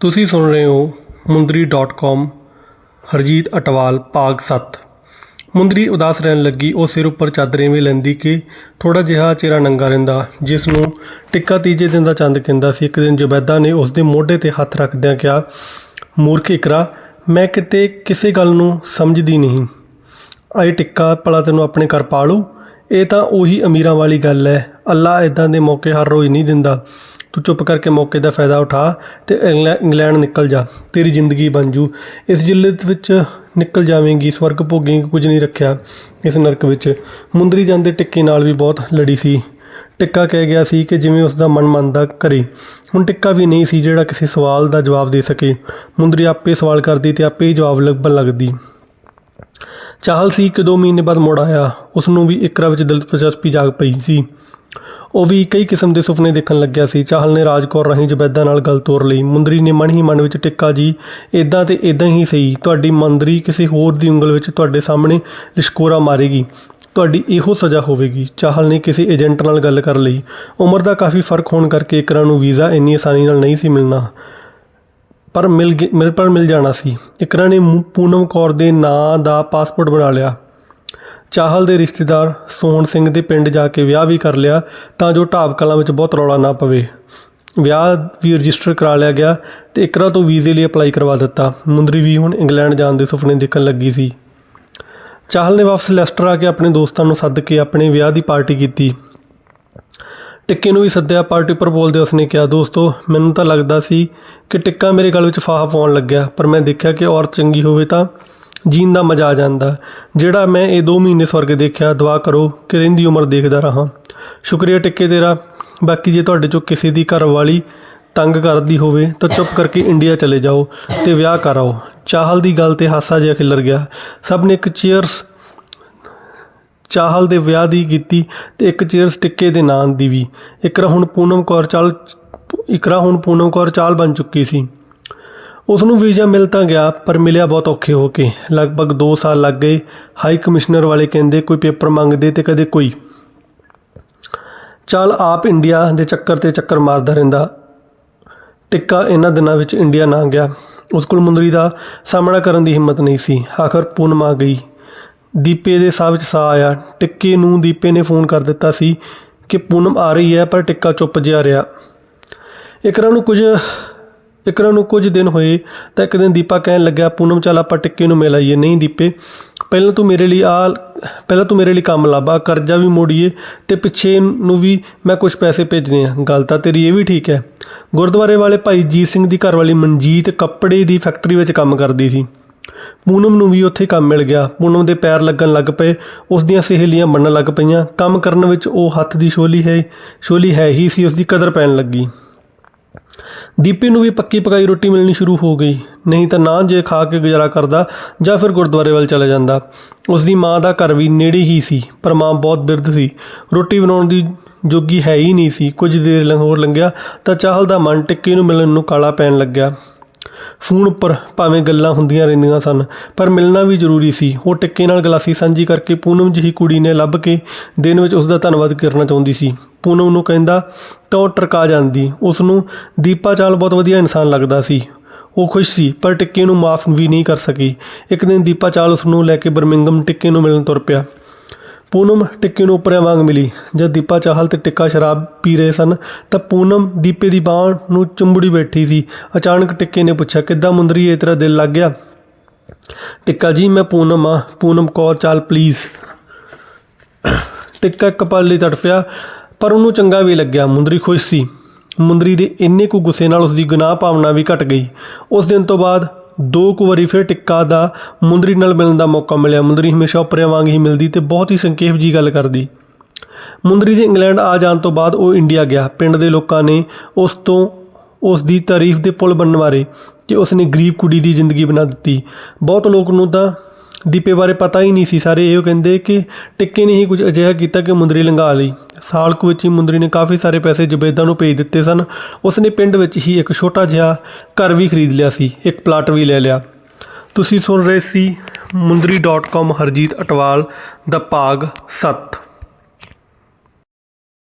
ਤੁਸੀਂ ਸੁਣ ਰਹੇ ਹੋ ਮੁੰਦਰੀ.com ਹਰਜੀਤ ਅਟਵਾਲ, ਭਾਗ 7 ਮੁੰਦਰੀ ਉਦਾਸ ਰਹਿਣ ਲੱਗੀ, ਉਹ ਸਿਰ ਉੱਪਰ ਚਾਦਰ ਇਵੇਂ ਲੈਂਦੀ ਕਿ ਥੋੜਾ ਜਿਹਾ ਚਿਹਰਾ ਨੰਗਾ ਰਹਿੰਦਾ ਜਿਸ ਨੂੰ ਟਿੱਕਾ ਤੀਜੇ ਦਿਨ ਦਾ ਚੰਦ ਕਹਿੰਦਾ ਸੀ। ਇੱਕ ਦਿਨ ਜ਼ੁਬੈਦਾ ਨੇ ਉਸ ਦੇ ਮੋਢੇ ਤੇ ਹੱਥ ਰੱਖਦਿਆਂ ਕਿਹਾ, ਮੂਰਖ ਇਕਰਾ, ਮੈਂ ਕਿਤੇ ਕਿਸੇ ਗੱਲ ਨੂੰ ਸਮਝਦੀ ਨਹੀਂ। ਆਈ ਟਿੱਕਾ, ਭਲਾ ਤੈਨੂੰ ਆਪਣੇ ਘਰ ਪਾ ਲਊ ਇਹ ਤਾਂ ਉਹੀ ਅਮੀਰਾਂ ਵਾਲੀ ਗੱਲ ਹੈ। ਅੱਲਾ ਇਦਾਂ ਦੇ ਮੌਕੇ ਹਰ ਰੋਜ਼ ਨਹੀਂ ਦਿੰਦਾ। ਤੂੰ ਚੁੱਪ ਕਰਕੇ ਮੌਕੇ ਦਾ ਫਾਇਦਾ ਉਠਾ ਤੇ ਇੰਗਲੈ- ਇੰਗਲੈਂਡ ਨਿਕਲ ਜਾ। ਤੇਰੀ ਜ਼ਿੰਦਗੀ ਬਣ ਜੂ। ਇਸ ਜਿੱਲਤ ਵਿੱਚ ਨਿਕਲ ਜਾਵੇਂਗੀ, ਸਵਰਗ ਭੋਗੇਂਗੀ, ਕੁਝ ਨਹੀਂ ਰੱਖਿਆ ਇਸ ਨਰਕ ਵਿੱਚ। ਮੁੰਦਰੀ ਜਾਂਦੇ ਟਿੱਕੇ ਨਾਲ ਵੀ ਬਹੁਤ ਲੜੀ ਸੀ। ਟਿੱਕਾ ਕਹਿ ਗਿਆ ਸੀ ਕਿ ਜਿਵੇਂ ਉਸ ਦਾ ਮਨ ਮੰਨਦਾ ਕਰੇ। ਹੁਣ ਟਿੱਕਾ ਵੀ ਨਹੀਂ ਸੀ ਜਿਹੜਾ ਕਿਸੇ ਸਵਾਲ ਦਾ ਜਵਾਬ ਦੇ ਸਕੇ। ਮੁੰਦਰੀ ਆਪੇ ਸਵਾਲ ਕਰਦੀ ਤੇ ਆਪੇ ਹੀ ਜਵਾਬ ਲੱਭਣ ਲੱਗਦੀ। ਚਾਹਲ ਸੀ ਕਿ ਦੋ ਮਹੀਨੇ ਬਾਅਦ ਮੁੜ ਆਇਆ। ਉਸ ਨੂੰ ਵੀ ਇਕਰਾ ਵਿੱਚ ਦਿਲਚਸਪੀ ਜਾਗ ਪਈ ਸੀ। ਉਹ ਵੀ ਕਈ ਕਿਸਮ ਦੇ ਸੁਪਨੇ ਦੇਖਣ ਲੱਗਿਆ ਸੀ। ਚਾਹਲ ਨੇ ਰਾਜਕੌਰ ਰਾਹੀਂ ਜ਼ਬੈਦਾ ਨਾਲ ਗੱਲ ਤੋਰ ਲਈ। ਮੁੰਦਰੀ ਨੇ ਮਨ ਹੀ ਮਨ ਵਿੱਚ ਟਿੱਕਾ, ਜੀ ਇਦਾਂ ਤੇ ਇਦਾਂ ਹੀ ਸਹੀ। ਤੁਹਾਡੀ ਮੰਦਰੀ ਕਿਸੇ ਹੋਰ ਦੀ ਉਂਗਲ ਵਿੱਚ ਤੁਹਾਡੇ ਸਾਹਮਣੇ ਲਿਸ਼ਕੋਰਾ ਮਾਰੇਗੀ। ਤੁਹਾਡੀ ਇਹੋ ਸਜ਼ਾ ਹੋਵੇਗੀ। ਚਾਹਲ ਨੇ ਕਿਸੇ ਏਜੰਟ ਨਾਲ ਗੱਲ ਕਰ ਲਈ। ਉਮਰ ਦਾ ਕਾਫੀ ਫ਼ਰਕ ਹੋਣ ਕਰਕੇ ਇਕਰਾ ਨੂੰ ਵੀਜ਼ਾ ਇੰਨੀ ਆਸਾਨੀ ਨਾਲ ਨਹੀਂ ਸੀ ਮਿਲਣਾ, ਪਰ ਮਿਲ ਗੇ- ਮਿਲ ਪਰ ਮਿਲ ਜਾਣਾ ਸੀ। ਇਕਰਾ ਨੇ ਪੂਨਮ ਕੌਰ ਦੇ ਨਾਂ ਦਾ ਪਾਸਪੋਰਟ ਬਣਾ ਲਿਆ। ਚਾਹਲ ਦੇ ਰਿਸ਼ਤੇਦਾਰ ਸੋਹਣ ਸਿੰਘ ਦੇ ਪਿੰਡ ਜਾ ਕੇ ਵਿਆਹ ਵੀ ਕਰ ਲਿਆ ਤਾਂ ਜੋ ਢਾਬ ਕਲਾਂ ਵਿੱਚ ਬਹੁਤ ਰੌਲਾ ਨਾ ਪਵੇ। ਵਿਆਹ ਵੀ ਰਜਿਸਟਰ ਕਰਾ ਲਿਆ ਗਿਆ ਤੇ ਇਕਰਾ ਤੋਂ ਵੀਜ਼ੇ ਲਈ ਅਪਲਾਈ ਕਰਵਾ ਦਿੱਤਾ। ਮੁੰਦਰੀ ਵੀ ਹੁਣ ਇੰਗਲੈਂਡ ਜਾਣ ਦੇ ਸੁਪਨੇ ਦੇਖਣ ਲੱਗੀ ਸੀ। ਚਾਹਲ ਨੇ ਵਾਪਸ ਲੈਸਟਰ ਆ ਕੇ ਆਪਣੇ ਦੋਸਤਾਂ ਨੂੰ ਸੱਦ ਕੇ ਆਪਣੇ ਵਿਆਹ ਦੀ ਪਾਰਟੀ ਕੀਤੀ। ਟਿੱਕੇ ਨੂੰ ਵੀ ਸੱਦਿਆ, ਪਾਰਟੀ ਪਰ ਬੋਲਦੇ ਉਸਨੇ ਕਿਹਾ, ਦੋਸਤੋ, ਮੈਨੂੰ ਤਾਂ ਲੱਗਦਾ ਸੀ ਕਿ ਟਿੱਕਾ ਮੇਰੇ ਗਲ ਵਿੱਚ ਫਾਹਾ ਪਾਉਣ ਲੱਗਿਆ, ਪਰ ਮੈਂ ਦੇਖਿਆ ਕਿ ਔਰਤ ਚੰਗੀ ਹੋਵੇ ਤਾਂ ਜੀਣ ਦਾ ਮਜ਼ਾ ਆ ਜਾਂਦਾ। ਜਿਹੜਾ ਮੈਂ ਇਹ 2 ਮਹੀਨੇ ਸਵਰਗ ਦੇਖਿਆ, ਦੁਆ ਕਰੋ ਕਿ ਰਹਿੰਦੀ ਉਮਰ ਦੇਖਦਾ ਰਹਾ। ਸ਼ੁਕਰੀਆ ਟਿੱਕੇ ਤੇਰਾ। ਬਾਕੀ ਜੇ ਤੁਹਾਡੇ ਚੋਂ ਕਿਸੇ ਦੀ ਘਰ ਵਾਲੀ ਤੰਗ ਕਰਦੀ ਹੋਵੇ, ਤਾਂ ਚੁੱਪ ਕਰਕੇ ਇੰਡੀਆ ਚਲੇ ਜਾਓ ਤੇ ਵਿਆਹ ਕਰਾਓ ਚਾਹਲ ਦੀ ਗੱਲ ਤੇ ਹਾਸਾ ਜਿਹਾ ਖਿਲਰ ਗਿਆ। ਸਭ ਨੇ ਇੱਕ ਚੀਅਰਸ, ਚਾਹਲ ਦੇ ਵਿਆਹ ਦੀ ਕੀਤੀ ਤੇ ਇੱਕ ਚੇਅਰਸ ਟਿੱਕੇ ਦੇ ਨਾਂ ਦੀ ਵੀ। ਇਕਰਾ ਹੁਣ ਪੂਨਮ ਕੌਰ ਚਾਲ ਇਕਰਾ ਹੁਣ ਪੂਨਮ ਕੌਰ ਚਾਲ ਬਣ ਚੁੱਕੀ ਸੀ। ਉਸ ਨੂੰ ਵੀਜ਼ਾ ਮਿਲ ਤਾਂ ਗਿਆ, ਪਰ ਮਿਲਿਆ ਬਹੁਤ ਔਖੇ ਹੋ ਕੇ। ਲਗਭਗ 2 ਸਾਲ ਲੱਗ ਗਏ। ਹਾਈ ਕਮਿਸ਼ਨਰ ਵਾਲੇ ਕਹਿੰਦੇ, ਕੋਈ ਪੇਪਰ ਮੰਗਦੇ ਤੇ ਕਦੇ ਕੋਈ। ਚਾਲ ਆਪ ਇੰਡੀਆ ਦੇ ਚੱਕਰ ਤੇ ਚੱਕਰ ਮਾਰਦਾ ਰਹਿੰਦਾ। ਟਿੱਕਾ ਇਹਨਾਂ ਦਿਨਾਂ ਵਿੱਚ ਇੰਡੀਆ ਨਾ ਗਿਆ। ਉਸ ਕੋਲ ਮੁੰਦਰੀ ਦਾ ਸਾਹਮਣਾ ਕਰਨ ਦੀ ਹਿੰਮਤ ਨਹੀਂ ਸੀ। ਆਖਰ ਪੂਨਮ ਆ ਗਈ। ਦੀਪੇ ਦੇ ਸਾਹ ਵਿੱਚ ਸਾਹ ਆਇਆ। ਟਿੱਕੇ ਨੂੰ ਦੀਪੇ ਨੇ ਫੋਨ ਕਰ ਦਿੱਤਾ ਸੀ ਕਿ ਪੂਨਮ ਆ ਰਹੀ ਹੈ, ਪਰ ਟਿੱਕਾ ਚੁੱਪ ਜਿਹਾ ਰਿਹਾ। ਇਕਰਾ ਨੂੰ ਕੁਝ ਇਕਰਾ ਨੂੰ ਕੁਝ ਦਿਨ ਹੋਏ ਤਾਂ ਇੱਕ ਦਿਨ ਦੀਪਾ ਕਹਿਣ ਲੱਗਿਆ, ਪੂਨਮ ਚੱਲ ਆਪਾਂ ਟਿੱਕੇ ਨੂੰ ਮਿਲ ਆਈਏ। ਨਹੀਂ ਦੀਪੇ, ਪਹਿਲਾਂ ਤੂੰ ਮੇਰੇ ਲਈ ਆ ਪਹਿਲਾਂ ਤੂੰ ਮੇਰੇ ਲਈ ਕੰਮ ਲੱਭਾ, ਕਰਜ਼ਾ ਵੀ ਮੋੜੀਏ ਤੇ ਪਿੱਛੇ ਨੂੰ ਵੀ ਮੈਂ ਕੁਝ ਪੈਸੇ ਭੇਜਣੇ ਆ। ਗੱਲ ਤਾਂ ਤੇਰੀ ਇਹ ਵੀ ਠੀਕ ਹੈ। ਗੁਰਦੁਆਰੇ ਵਾਲੇ ਭਾਈ ਜੀਤ ਸਿੰਘ ਦੀ ਘਰਵਾਲੀ ਮਨਜੀਤ ਕੱਪੜੇ ਦੀ ਫੈਕਟਰੀ ਵਿੱਚ ਕੰਮ ਕਰਦੀ ਸੀ। ਪੂਨਮ ਨੂੰ ਵੀ ਉੱਥੇ ਕੰਮ ਮਿਲ ਗਿਆ। ਪੂਨਮ ਦੇ ਪੈਰ ਲੱਗਣ ਲੱਗ ਪਏ, ਉਸ ਦੀਆਂ ਸਹੇਲੀਆਂ ਬਣਨ ਲੱਗ ਪਈਆਂ। ਕੰਮ ਕਰਨ ਵਿੱਚ ਉਹ ਹੱਥ ਦੀ ਛੋਲੀ ਹੈ ਛੋਲੀ ਹੈ ਹੀ ਸੀ, ਉਸ ਦੀ ਕਦਰ ਪੈਣ ਲੱਗੀ। ਦੀਪੇ ਨੂੰ ਵੀ ਪੱਕੀ ਪਕਾਈ ਰੋਟੀ ਮਿਲਣੀ ਸ਼ੁਰੂ ਹੋ ਗਈ। ਨਹੀਂ ਤਾਂ ਨਾ ਜੇ ਖਾ ਕੇ ਗੁਜ਼ਾਰਾ ਕਰਦਾ ਜਾਂ ਫਿਰ ਗੁਰਦੁਆਰੇ ਵੱਲ ਚਲਾ ਜਾਂਦਾ। ਉਸ ਦੀ ਮਾਂ ਦਾ ਘਰ ਵੀ ਨੇੜੇ ਹੀ ਸੀ, ਪਰ ਮਾਂ ਬਹੁਤ ਬਿਰਧ ਸੀ। ਰੋਟੀ ਬਣਾਉਣ ਦੀ ਜੋਗੀ ਹੈ ਹੀ ਨਹੀਂ ਸੀ। ਕੁਝ ਦੇਰ ਲੰਘ ਹੋਰ ਲੰਘਿਆ ਤਾਂ ਚਾਹਲ ਦਾ ਮਨ ਟਿੱਕੇ ਨੂੰ ਮਿਲਣ ਨੂੰ ਕਾਲਾ ਪੈਣ ਲੱਗਿਆ। ਫੋਨ ਉੱਪਰ ਭਾਵੇਂ ਗੱਲਾਂ ਹੁੰਦੀਆਂ ਰਹਿੰਦੀਆਂ ਸਨ, ਪਰ ਮਿਲਣਾ ਵੀ ਜ਼ਰੂਰੀ ਸੀ। ਉਹ ਟਿੱਕੇ ਨਾਲ ਗਲਾਸੀ ਸਾਂਝੀ ਕਰਕੇ ਪੂਨਮ ਜਿਹੀ ਕੁੜੀ ਨੇ ਲੱਭ ਕੇ ਦਿਨ ਵਿੱਚ ਉਸ ਦਾ ਧੰਨਵਾਦ ਕਰਨਾ ਚਾਹੁੰਦੀ ਸੀ। ਪੂਨਮ ਨੂੰ ਕਹਿੰਦਾ ਤਾਂ ਉਹ ਟਰਕਾ ਜਾਂਦੀ। ਉਸ ਨੂੰ ਦੀਪਾ ਚਾਲ ਬਹੁਤ ਵਧੀਆ ਇਨਸਾਨ ਲੱਗਦਾ ਸੀ। ਉਹ ਖੁਸ਼ ਸੀ, ਪਰ ਟਿੱਕੇ ਨੂੰ ਮਾਫ ਵੀ ਨਹੀਂ ਕਰ ਸਕੀ। ਇੱਕ ਦਿਨ ਦੀਪਾ ਚਾਲ ਉਸ ਨੂੰ ਲੈ ਕੇ ਬਰਮਿੰਗਮ ਟਿੱਕੇ ਨੂੰ ਮਿਲਣ ਤੁਰ ਪਿਆ। ਪੂਨਮ ਟਿੱਕੇ ਨੂੰ ਉੱਪਰਿਆਂ ਵਾਂਗ ਮਿਲੀ। ਜਦ ਦੀਪਾ ਚਾਹਲ ਤੇ ਟਿੱਕਾ ਸ਼ਰਾਬ ਪੀ ਰਹੇ ਸਨ, ਤਾਂ ਪੂਨਮ ਦੀਪੇ ਦੀ ਬਾਹ ਨੂੰ ਚੁੰਬੜੀ ਬੈਠੀ ਸੀ। ਅਚਾਨਕ ਟਿੱਕੇ ਨੇ ਪੁੱਛਿਆ, ਕਿੱਦਾਂ ਮੁੰਦਰੀਏ ਤੇਰਾ ਦਿਲ ਲੱਗ ਗਿਆ? ਟਿੱਕਾ, ਜੀ, ਮੈਂ ਪੂਨਮ ਆ। ਪੂਨਮ ਕੌਰ, ਚਾਲ ਪਲੀਜ਼ ਟਿੱਕਾ ਇੱਕ ਪਲ ਲਈ ਤੜਫਿਆ, ਪਰ ਉਹਨੂੰ ਚੰਗਾ ਵੀ ਲੱਗਿਆ। ਮੁੰਦਰੀ ਖੁਸ਼ ਸੀ। ਮੁੰਦਰੀ ਦੇ ਇੰਨੇ ਕੁ ਗੁੱਸੇ ਨਾਲ ਉਸ ਦੀ ਗੁਨਾਹ ਭਾਵਨਾ ਵੀ ਘਟ ਗਈ। ਉਸ ਦਿਨ ਤੋਂ ਬਾਅਦ ਦੋ ਕੁ ਵਾਰੀ ਫਿਰ ਟਿੱਕਾ ਦਾ ਮੁੰਦਰੀ ਨਾਲ ਮਿਲਣ ਦਾ ਮੌਕਾ ਮਿਲਿਆ। ਮੁੰਦਰੀ ਹਮੇਸ਼ਾ ਉਪਰਿਆਂ ਵਾਂਗ ਹੀ ਮਿਲਦੀ ਤੇ ਬਹੁਤ ਹੀ ਸੰਖੇਪ ਜੀ ਗੱਲ ਕਰਦੀ। ਮੁੰਦਰੀ ਦੇ ਇੰਗਲੈਂਡ ਆ ਜਾਣ ਤੋਂ ਬਾਅਦ ਉਹ ਇੰਡੀਆ ਗਿਆ। ਪਿੰਡ ਦੇ ਲੋਕਾਂ ਨੇ ਉਸ ਤੋਂ ਉਸ ਦੀ ਤਾਰੀਫ ਦੇ ਪੁਲ ਬਣਨ ਵਾਰੇ ਕਿ ਉਸ ਨੇ ਗਰੀਬ ਕੁੜੀ ਦੀ ਜ਼ਿੰਦਗੀ ਬਣਾ ਦਿੱਤੀ। ਬਹੁਤ ਲੋਕ ਨੂੰ ਤਾਂ ਦੀਪੇ ਬਾਰੇ ਪਤਾ ਹੀ ਨਹੀਂ ਸੀ। ਸਾਰੇ ਇਹੋ ਕਹਿੰਦੇ ਕਿ ਟਿੱਕੇ ਨੇ ਹੀ ਕੁਝ ਅਜਿਹਾ ਕੀਤਾ ਕਿ ਮੁੰਦਰੀ ਲੰਘਾ ਲਈ। ਸਾਲ ਕੁ ਵਿੱਚ ਹੀ ਮੁੰਦਰੀ ਨੇ ਕਾਫੀ ਸਾਰੇ ਪੈਸੇ ਜਬੇਦਾਂ ਨੂੰ ਭੇਜ ਦਿੱਤੇ ਸਨ। ਉਸ ਨੇ ਪਿੰਡ ਵਿੱਚ ਹੀ ਇੱਕ ਛੋਟਾ ਜਿਹਾ ਘਰ ਵੀ ਖਰੀਦ ਲਿਆ ਸੀ। ਇੱਕ ਪਲਾਟ ਵੀ ਲੈ ਲਿਆ। ਤੁਸੀਂ ਸੁਣ ਰਹੇ ਸੀ ਮੁੰਦਰੀ.com ਹਰਜੀਤ ਅਟਵਾਲ ਦਾ ਭਾਗ 7